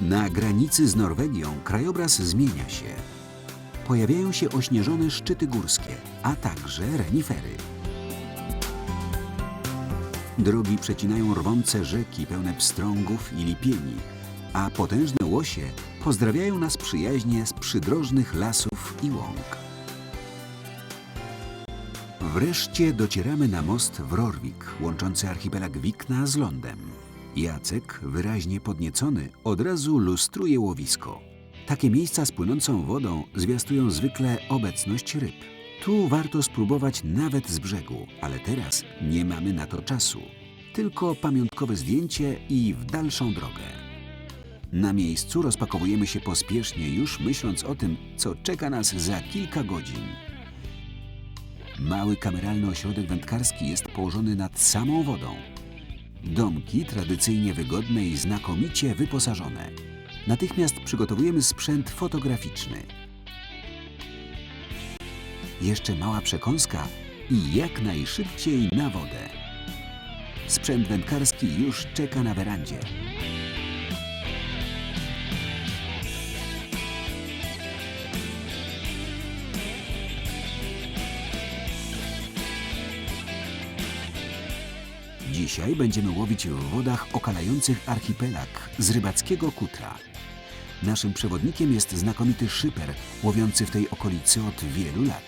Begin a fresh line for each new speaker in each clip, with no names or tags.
Na granicy z Norwegią krajobraz zmienia się. Pojawiają się ośnieżone szczyty górskie, a także renifery. Drogi przecinają rwące rzeki pełne pstrągów i lipieni, a potężne łosie pozdrawiają nas przyjaźnie z przydrożnych lasów i łąk. Wreszcie docieramy na most w Rorvik, łączący archipelag Wikna z lądem. Jacek, wyraźnie podniecony, od razu lustruje łowisko. Takie miejsca z płynącą wodą zwiastują zwykle obecność ryb. Tu warto spróbować nawet z brzegu, ale teraz nie mamy na to czasu. Tylko pamiątkowe zdjęcie i w dalszą drogę. Na miejscu rozpakowujemy się pospiesznie, już myśląc o tym, co czeka nas za kilka godzin. Mały kameralny ośrodek wędkarski jest położony nad samą wodą. Domki tradycyjnie wygodne i znakomicie wyposażone. Natychmiast przygotowujemy sprzęt fotograficzny. Jeszcze mała przekąska i jak najszybciej na wodę. Sprzęt wędkarski już czeka na werandzie. Dzisiaj będziemy łowić w wodach okalających archipelag z rybackiego kutra. Naszym przewodnikiem jest znakomity szyper, łowiący w tej okolicy od wielu lat.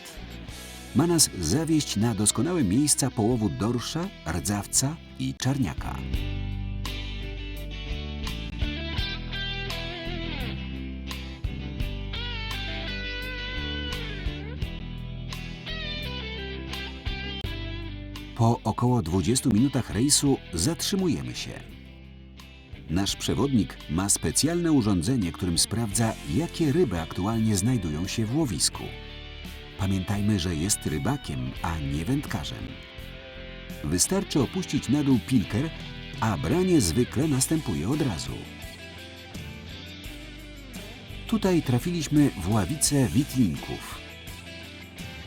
Ma nas zawieść na doskonałe miejsca połowu dorsza, rdzawca i czarniaka. Po około 20 minutach rejsu zatrzymujemy się. Nasz przewodnik ma specjalne urządzenie, którym sprawdza, jakie ryby aktualnie znajdują się w łowisku. Pamiętajmy, że jest rybakiem, a nie wędkarzem. Wystarczy opuścić na dół pilker, a branie zwykle następuje od razu. Tutaj trafiliśmy w ławicę witlinków.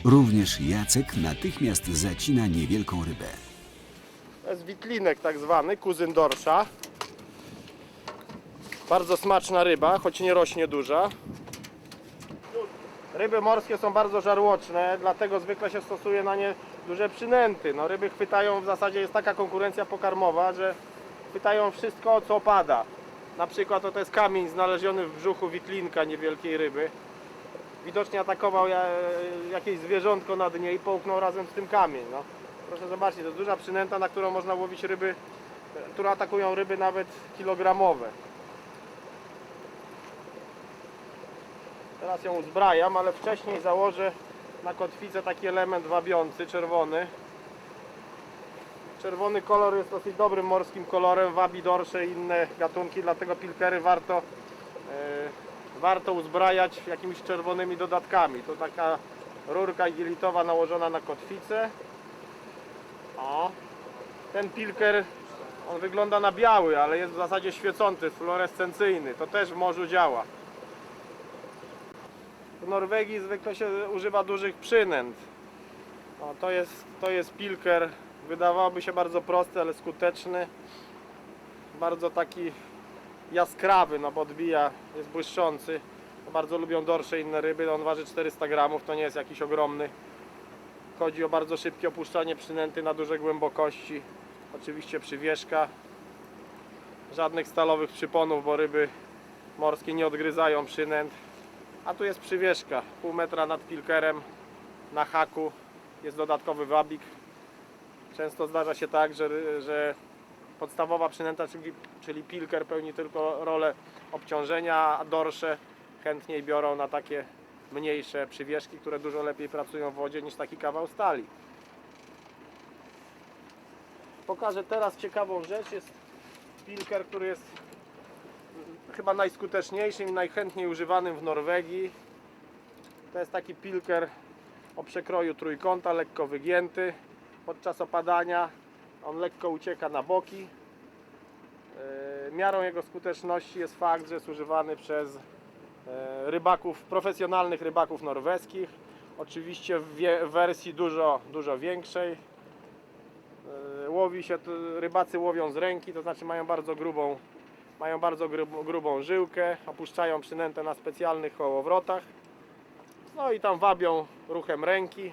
Również Jacek natychmiast zacina niewielką rybę.
To jest witlinek tak zwany, kuzyn dorsza. Bardzo smaczna ryba, choć nie rośnie duża. Ryby morskie są bardzo żarłoczne, dlatego zwykle się stosuje na nie duże przynęty. No, ryby chwytają, w zasadzie jest taka konkurencja pokarmowa, że chwytają wszystko co opada. Na przykład to, to jest kamień znaleziony w brzuchu witlinka niewielkiej ryby. Widocznie atakował ja, jakieś zwierzątko na dnie i połknął razem z tym kamień. No. Proszę zobaczyć, to duża przynęta, na którą można łowić ryby, e, które atakują ryby nawet kilogramowe. Teraz ją uzbrajam, ale wcześniej założę na kotwicę taki element wabiący, czerwony. Czerwony kolor jest dosyć dobrym morskim kolorem, wabi dorsze i inne gatunki, dlatego pilkery warto, e, warto uzbrajać jakimiś czerwonymi dodatkami. To taka rurka igilitowa nałożona na kotwicę. O, ten pilker on wygląda na biały, ale jest w zasadzie świecący, fluorescencyjny. To też w morzu działa. W Norwegii zwykle się używa dużych przynęt. O, to, jest, to jest pilker, wydawałoby się bardzo prosty, ale skuteczny. Bardzo taki jaskrawy, no bo odbija, jest błyszczący. Bardzo lubią dorsze inne ryby, on waży 400 gramów, to nie jest jakiś ogromny. Chodzi o bardzo szybkie opuszczanie przynęty na duże głębokości. Oczywiście przywieszka. Żadnych stalowych przyponów, bo ryby morskie nie odgryzają przynęt. A tu jest przywieszka, pół metra nad pilkerem na haku. Jest dodatkowy wabik. Często zdarza się tak, że, że podstawowa przynęta, czyli, czyli pilker pełni tylko rolę obciążenia, a dorsze chętniej biorą na takie mniejsze przywieszki, które dużo lepiej pracują w wodzie niż taki kawał stali. Pokażę teraz ciekawą rzecz. Jest pilker, który jest chyba najskuteczniejszym i najchętniej używanym w Norwegii. To jest taki pilker o przekroju trójkąta, lekko wygięty. Podczas opadania on lekko ucieka na boki. Yy, Miarą jego skuteczności jest fakt, że jest używany przez e, rybaków, profesjonalnych rybaków norweskich. Oczywiście w wersji dużo, dużo większej. E, Łowi się, rybacy łowią z ręki, to znaczy mają bardzo grubą Mają bardzo grubą żyłkę, opuszczają przynętę na specjalnych kołowrotach. No i tam wabią ruchem ręki.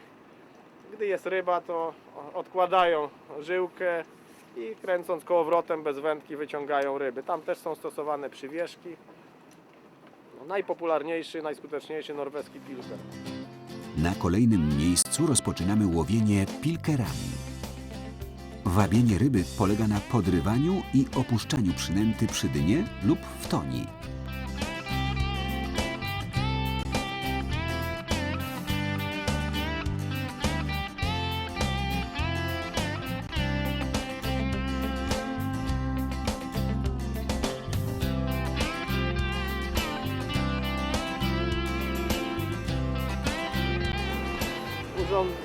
Gdy jest ryba, to odkładają żyłkę i kręcąc kołowrotem bez wędki wyciągają ryby. Tam też są stosowane przywieszki. No, najpopularniejszy, najskuteczniejszy norweski pilker.
Na kolejnym miejscu rozpoczynamy łowienie pilkerami. Wabienie ryby polega na podrywaniu i opuszczaniu przynęty przy dnie lub w toni.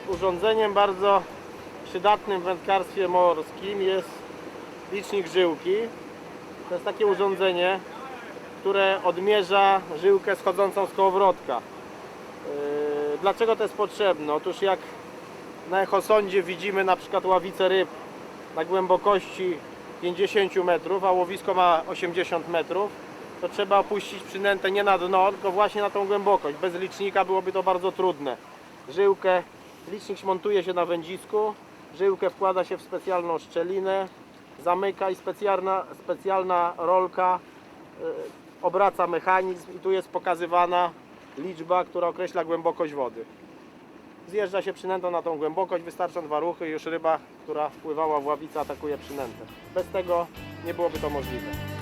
Urządzeniem bardzo przydatnym w wędkarstwie morskim jest licznik żyłki. To jest takie urządzenie, które odmierza żyłkę schodzącą z kołowrotka. Yy, Dlaczego to jest potrzebne? Otóż jak na echosądzie widzimy na przykład ławicę ryb na głębokości 50 metrów, a łowisko ma 80 metrów, to trzeba opuścić przynętę nie na dno, tylko właśnie na tą głębokość. Bez licznika byłoby to bardzo trudne. Żyłkę, licznik montuje się na wędzisku, żyłkę wkłada się w specjalną szczelinę, zamyka i specjalna, specjalna rolka y, obraca mechanizm i tu jest pokazywana liczba, która określa głębokość wody. Zjeżdża się przynętą na tą głębokość, wystarczą dwa ruchy i już ryba, która wpływała w ławicę atakuje przynętę. Bez tego nie byłoby to możliwe.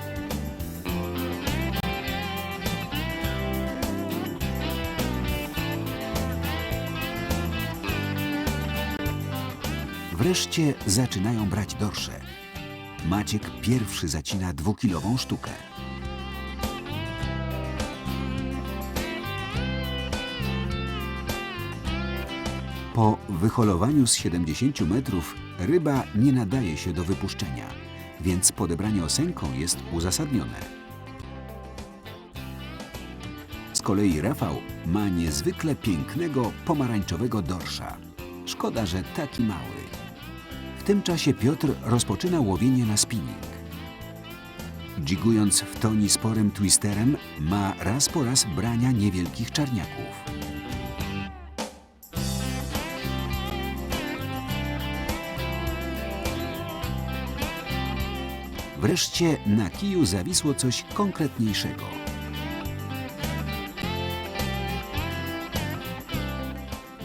Wreszcie zaczynają brać dorsze. Maciek pierwszy zacina dwukilową sztukę. Po wyholowaniu z 70 metrów ryba nie nadaje się do wypuszczenia, więc podebranie osenką jest uzasadnione. Z kolei Rafał ma niezwykle pięknego pomarańczowego dorsza. Szkoda, że taki mały. Tym czasie Piotr rozpoczyna łowienie na spinning. Dzigując w toni sporym twisterem, ma raz po raz brania niewielkich czarniaków. Wreszcie na kiju zawisło coś konkretniejszego.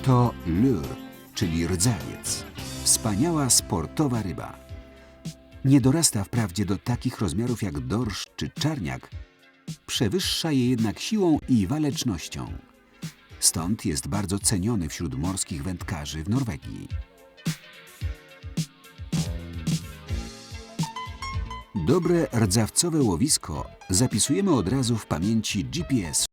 To lur, czyli rdzawiec. Wspaniała sportowa ryba. Nie dorasta wprawdzie do takich rozmiarów jak dorsz czy czarniak, przewyższa je jednak siłą i walecznością. Stąd jest bardzo ceniony wśród morskich wędkarzy w Norwegii. Dobre rdzawcowe łowisko zapisujemy od razu w pamięci GPS